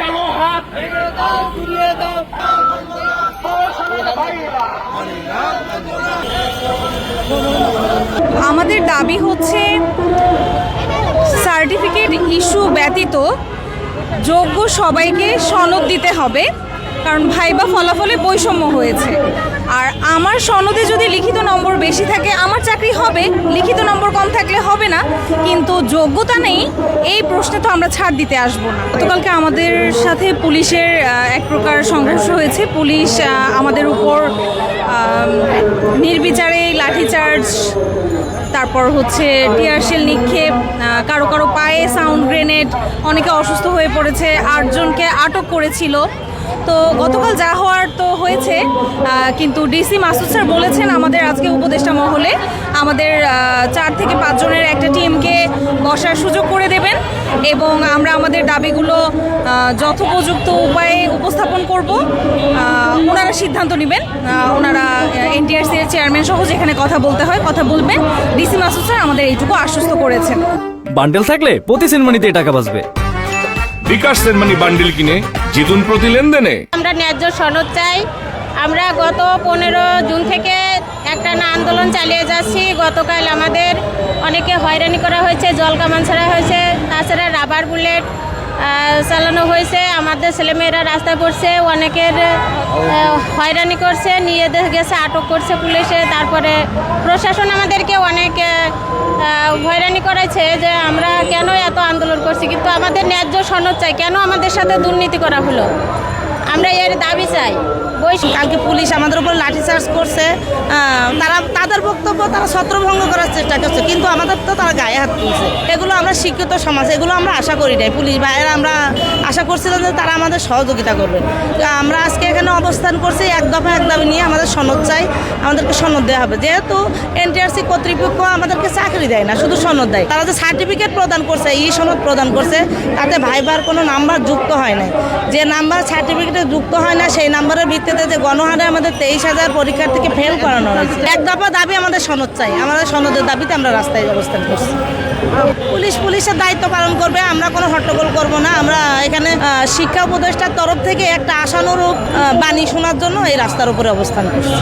কালো হাত আমাদের দাবি হচ্ছে সার্টিফিকেট ইস্যু ব্যতীত যোগ্য সবাইকে সনদ দিতে হবে, কারণ ভাইবা ফলাফলে বৈষম্য হয়েছে। আর আমার সনদে বেশি থাকে, আমার চাকরি হবে, লিখিত নম্বর কম থাকলে হবে না, কিন্তু যোগ্যতা নেই, এই প্রশ্নে তো আমরা ছাড় দিতে আসব না। গতকালকে আমাদের সাথে পুলিশের এক প্রকার সংঘর্ষ হয়েছে। পুলিশ আমাদের উপর নির্বিচারে লাঠিচার্জ, তারপর হচ্ছে টিয়ারশেল নিক্ষেপ কারও কারও পায়ে গ্রেনেড অনেকে অসুস্থ হয়ে পড়েছে, আটজনকে আটক করেছিল। তো গতকাল যা হওয়ার তো হয়েছে কিন্তু ডিসি মাসুদ স্যার বলেছেন আমাদের আজকে উপদেষ্টা মহলে আমাদের চার থেকে পাঁচজনের একটা টিমকে বসার সুযোগ করে দেবেন এবং আমরা আমাদের দাবিগুলো যথোপযুক্ত উপায়ে উপস্থাপন করব। ওনারা সিদ্ধান্ত নেবেন। ওনারা এনটিআরসি এর চেয়ারম্যান সহ যেখানে কথা বলতে হয়, কথা বলবেন। ডিসি মাসুদ স্যার আমাদের এইটুকু আশ্বস্ত করেছেন। বান্ডেল থাকলে প্রতি সেনমানিতে টাকা বাঁচবে। বিকাশ সেনমানি বান্ডেল কিনে জিতুন প্রতি লেনদেনে। আমরা ন্যায্য সনদ চাই। আমরা গত পনেরো জুন থেকে একটা না আন্দোলন চালিয়ে যাচ্ছি। গতকাল আমাদের অনেকে হয়রানি করা হয়েছে জল কামান ছাড়া হয়েছে তাছাড়া রাবার বুলেট চালানো হয়েছে। আমাদের ছেলেমেয়েরা রাস্তায় পড়ছে অনেকের হয়রানি করছে নিয়ে গেছে আটক করছে পুলিশে। তারপরে প্রশাসন আমাদেরকে অনেক করেছে যে আমরা কেন এত আন্দোলন করছি? কিন্তু আমাদের ন্যায্য সনদ চাই। কেন আমাদের সাথে দুর্নীতি করা হলো? আমরা এর দাবি চাই। বই কালকে পুলিশ আমাদের উপর লাঠিচার্জ করছে। তারা তাদের বক্তব্য তারা ছত্রভঙ্গ করার চেষ্টা করছে। কিন্তু আমাদের তো তারা গায়ে হাত তুলছে। এগুলো আমরা শিক্ষিত সমাজ, এগুলো আমরা আশা করি নাই। পুলিশ ভাইয়েরা আমরা আশা করছিলাম যে তারা আমাদের সহযোগিতা করবে। আমরা আজকে এখানে অবস্থান করছি, এক দফা এক দাবি নিয়ে আমাদের সনদ চাই। আমাদেরকে সনদ দেওয়া হবে। যেহেতু এনটিআরসি কর্তৃপক্ষ আমাদেরকে চাকরি দেয় না, শুধু সনদ দেয় তারা যে সার্টিফিকেট প্রদান করছে, ই সনদ প্রদান করছে, তাতে ভাইবার কোনো নাম্বার যুক্ত হয় না যে নাম্বার সার্টিফিকেটে যুক্ত হয় না, সেই নাম্বারের ভিত্তিতে যে গণহারে আমাদের তেইশ হাজার পরীক্ষার্থীকে ফেল করানো হয়েছে। এক দফা দাবি আমাদের সনদ চাই। আমাদের সনদের দাবিতে আমরা রাস্তায় অবস্থান করছি পুলিশ পুলিশের দায়িত্ব পালন করবে, আমরা কোনো হট্টগোল করব না। আমরা এখানে শিক্ষা উপদেষ্টার তরফ থেকে একটা আশানুরূপ বাণী শোনার জন্য এই রাস্তার উপরে অবস্থান করছি।